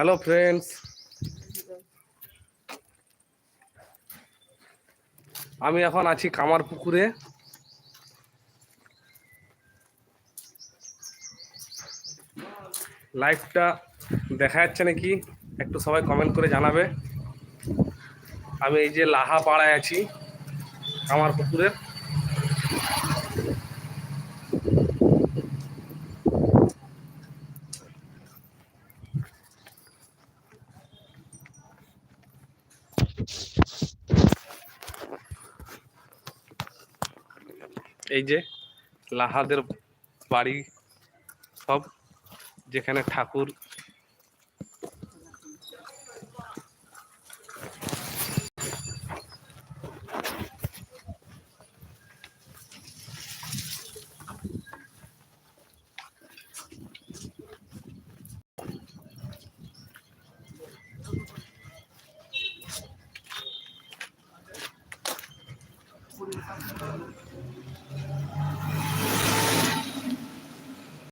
Hello friends আমি এখন আছি কামার পুকুরে। লাইভটা দেখা যাচ্ছে নাকি? একটু সবাই কমেন্ট করে জানাবে। আমি এই যে লাহা পাড়ায় আছি, কামার পুকুরের। এই যে লাহাদের বাড়ি সব যেখানে ঠাকুর food is something.